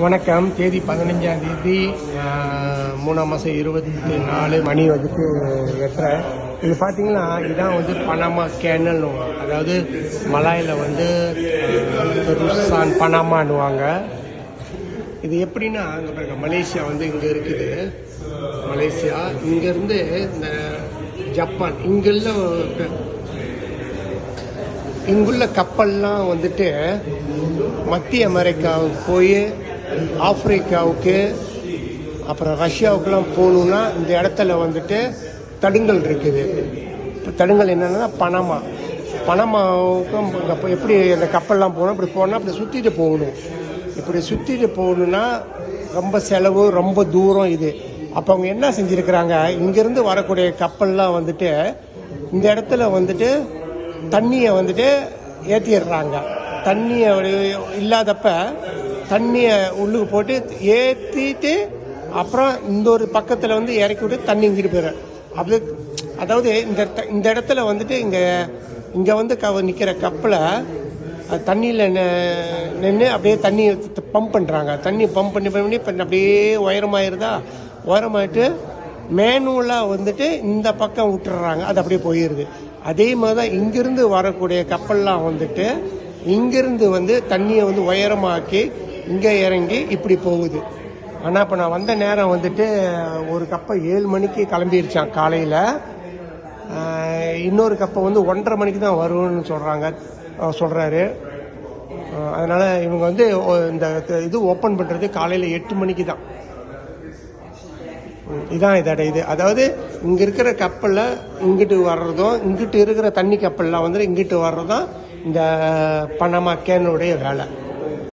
வணக்கம். தேதி பதினஞ்சாம் தேதி மூணாம் மாதம் இருபத்தி நாலு மணி வந்துட்டு எட்டரை. இது பார்த்தீங்கன்னா இதான் வந்து பனாமா கேனல்னு அதாவது மலாயில் வந்து ருசான் பனாமான்னுவாங்க இது எப்படின்னா அங்கே பாருங்க மலேசியா வந்து இங்கே இருக்குது. மலேசியா. இங்கேருந்து இந்த ஜப்பான். இங்குள்ள இங்குள்ள கப்பல்லாம் வந்துட்டு மத்திய அமெரிக்காவுக்கு போய் ஆப்பிரிக்காவுக்கு அப்புறம் ரஷ்யாவுக்கெல்லாம் போகணுன்னா இந்த இடத்துல வந்துட்டு தடுங்கல் இருக்குது. இப்போ தடுங்கல் என்னென்னா பனமா. பனமாவுக்கும் இங்க எப்படி அந்த கப்பல்லாம் போகணும் இப்படி போனால் அப்படி சுற்றிட்டு போகணும். இப்படி சுற்றிட்டு போகணுன்னா ரொம்ப செலவு ரொம்ப தூரம் இது. அப்போ அவங்க என்ன செஞ்சுருக்கிறாங்க? இங்கேருந்து வரக்கூடிய கப்பல்லாம் வந்துட்டு இந்த இடத்துல வந்துட்டு தண்ணியை வந்துட்டு ஏற்றிடுறாங்க தண்ணியை இல்லாதப்ப தண்ணியை உள்ளுக்கு போட்டு ஏற்றிட்டு அப்புறம் இந்த ஒரு பக்கத்தில் வந்து இறக்கி விட்டு தண்ணி இங்கிட்டு போயிடுறேன். அப்படி அதாவது இந்த இந்த இடத்துல வந்துட்டு இங்கே இங்கே வந்து க நிற்கிற கப்பலை தண்ணியில் நின்று அப்படியே தண்ணி பம்ப் பண்ணுறாங்க தண்ணி பம்ப் பண்ணி பண்ணி பண்ணி அப்படியே உயரமாயிருதா? உயரமாயிட்டு மேனுவலாக வந்துட்டு இந்த பக்கம் விட்டுறாங்க. அது அப்படியே போயிடுது அதே மாதிரி தான் இங்கிருந்து வரக்கூடிய கப்பல்லாம் வந்துட்டு இங்கிருந்து வந்து தண்ணியை வந்து உயரமாக்கி இங்கே இறங்கி இப்படி போகுது. ஆனால் இப்போ நான் வந்த நேரம் வந்துட்டு ஒரு கப்பை ஏழு மணிக்கு கிளம்பிருச்சான் காலையில். இன்னொரு கப்பை வந்து ஒன்றரை மணிக்கு தான் வரும்னு சொல்கிறாங்க சொல்கிறாரு அதனால் இவங்க வந்து இந்த இது ஓப்பன் பண்ணுறது காலையில் எட்டு மணிக்கு தான். இதான் இதோட இது. அதாவது இங்கே இருக்கிற கப்பலில் இங்கிட்டு வர்றதும் இங்கிட்டு இருக்கிற தண்ணி கப்பல்லாம் வந்து இங்கிட்டு வர்றதும் இந்த பனமா கேனுடைய வேலை.